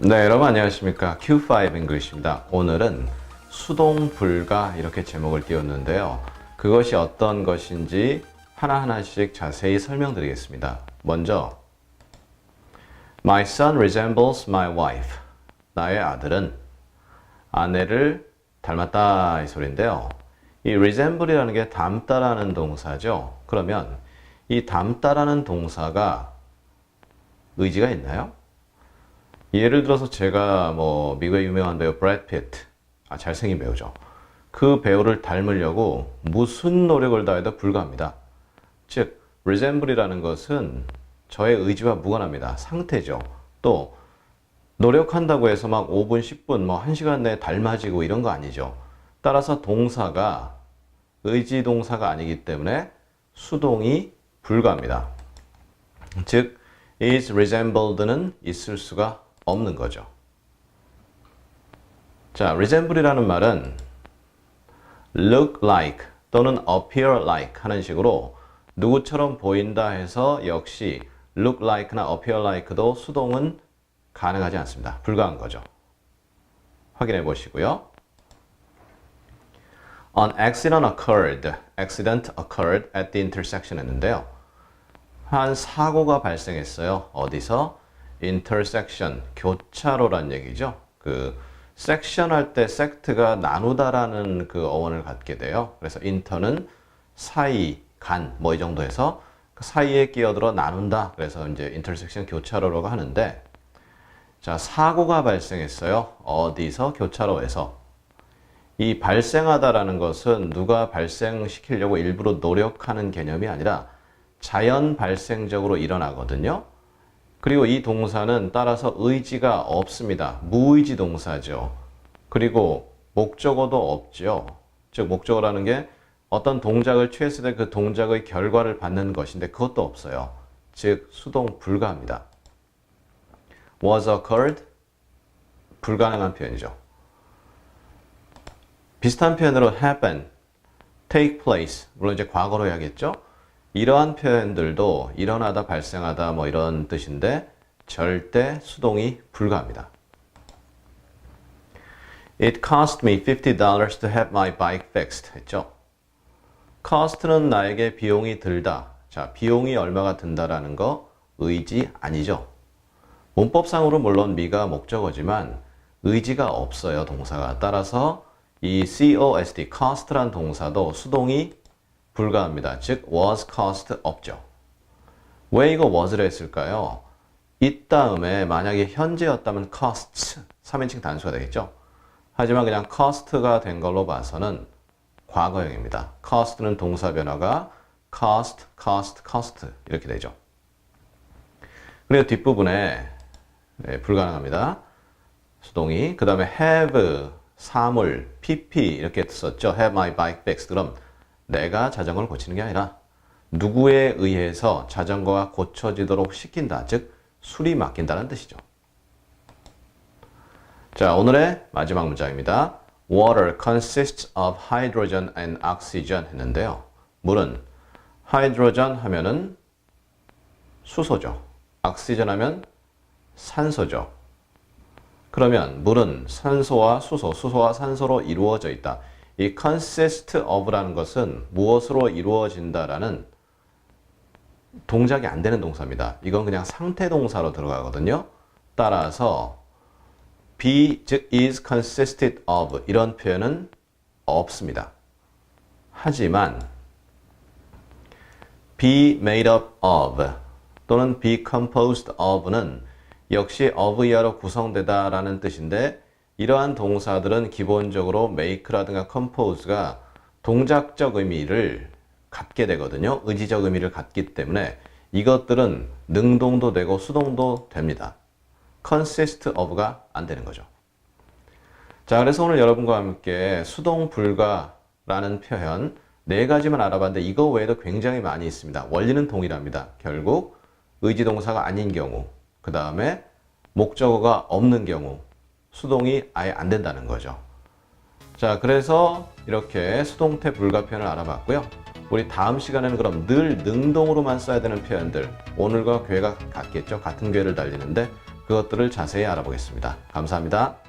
네, 여러분 안녕하십니까. Q5 English입니다. 오늘은 수동 불가 이렇게 제목을 띄웠는데요. 그것이 어떤 것인지 하나하나씩 자세히 설명드리겠습니다. 먼저, My son resembles my wife. 나의 아들은 아내를 닮았다 이 소리인데요. 이 resemble이라는 게 닮다라는 동사죠. 그러면 이 닮다라는 동사가 의지가 있나요? 예를 들어서 제가 뭐 미국의 유명한 배우 브래드 피트, 아 잘생긴 배우죠. 그 배우를 닮으려고 무슨 노력을 다해도 불가합니다. 즉, resemble이라는 것은 저의 의지와 무관합니다. 상태죠. 또 노력한다고 해서 막 5분, 10분, 뭐 1시간 내에 닮아지고 이런 거 아니죠. 따라서 동사가 의지 동사가 아니기 때문에 수동이 불가합니다. 즉, is resembled는 있을 수가 없는 거죠. 자, resemble이라는 말은 look like 또는 appear like 하는 식으로 누구처럼 보인다 해서 역시 look like나 appear like도 수동은 가능하지 않습니다. 불가한 거죠. 확인해 보시고요. An accident occurred. accident occurred at the intersection 했는데요. 한 사고가 발생했어요. 어디서? Intersection, 교차로란 얘기죠. 그 section 할때 sect가 나누다라는 그 어원을 갖게 돼요. 그래서 inter는 사이, 간, 뭐 이 정도 해서 그 사이에 끼어들어 나눈다. 그래서 이제 intersection 교차로라고 하는데 자, 사고가 발생했어요. 어디서? 교차로에서. 이 발생하다라는 것은 누가 발생시키려고 일부러 노력하는 개념이 아니라 자연 발생적으로 일어나거든요. 그리고 이 동사는 따라서 의지가 없습니다. 무의지 동사죠. 그리고 목적어도 없죠. 즉, 목적어라는 게 어떤 동작을 취했을 때 그 동작의 결과를 받는 것인데 그것도 없어요. 즉, 수동 불가합니다. was occurred 불가능한 표현이죠. 비슷한 표현으로 happen, take place 물론 이제 과거로 해야겠죠. 이러한 표현들도 일어나다 발생하다 뭐 이런 뜻인데 절대 수동이 불가합니다. It cost me $50 to have my bike fixed 했죠. cost는 나에게 비용이 들다. 자, 비용이 얼마가 든다라는 거 의지 아니죠. 문법상으로 물론 미가 목적어지만 의지가 없어요, 동사가. 따라서 이 cost, cost란 동사도 수동이 불가합니다. 즉, was cost 없죠. 왜 이거 was를 했을까요? 이 다음에 만약에 현재였다면 costs, 3인칭 단수가 되겠죠. 하지만 그냥 cost가 된 걸로 봐서는 과거형입니다. cost는 동사 변화가 cost, cost, cost 이렇게 되죠. 그리고 뒷부분에 네, 불가능합니다. 수동이. 그 다음에 have, 사물, pp 이렇게 썼죠. have my bike fixed. 그럼 내가 자전거를 고치는 게 아니라 누구에 의해서 자전거가 고쳐지도록 시킨다. 즉, 술이 맡긴다는 뜻이죠. 자, 오늘의 마지막 문장입니다. Water consists of hydrogen and oxygen 했는데요. 물은 하이드로전 하면은 수소죠. 옥시전 하면 산소죠. 그러면 물은 산소와 수소, 수소와 산소로 이루어져 있다. 이 consist of라는 것은 무엇으로 이루어진다라는 동작이 안 되는 동사입니다. 이건 그냥 상태 동사로 들어가거든요. 따라서 be 즉 is consisted of 이런 표현은 없습니다. 하지만 be made up of 또는 be composed of는 역시 of 이하로 구성되다라는 뜻인데 이러한 동사들은 기본적으로 make라든가 compose가 동작적 의미를 갖게 되거든요. 의지적 의미를 갖기 때문에 이것들은 능동도 되고 수동도 됩니다. consist of가 안 되는 거죠. 자, 그래서 오늘 여러분과 함께 수동 불가라는 표현 네 가지만 알아봤는데 이거 외에도 굉장히 많이 있습니다. 원리는 동일합니다. 결국 의지 동사가 아닌 경우, 그 다음에 목적어가 없는 경우, 수동이 아예 안 된다는 거죠. 자, 그래서 이렇게 수동태 불가 표현을 알아봤고요. 우리 다음 시간에는 그럼 늘 능동으로만 써야 되는 표현들, 오늘과 괴가 같겠죠? 같은 괴를 달리는데 그것들을 자세히 알아보겠습니다. 감사합니다.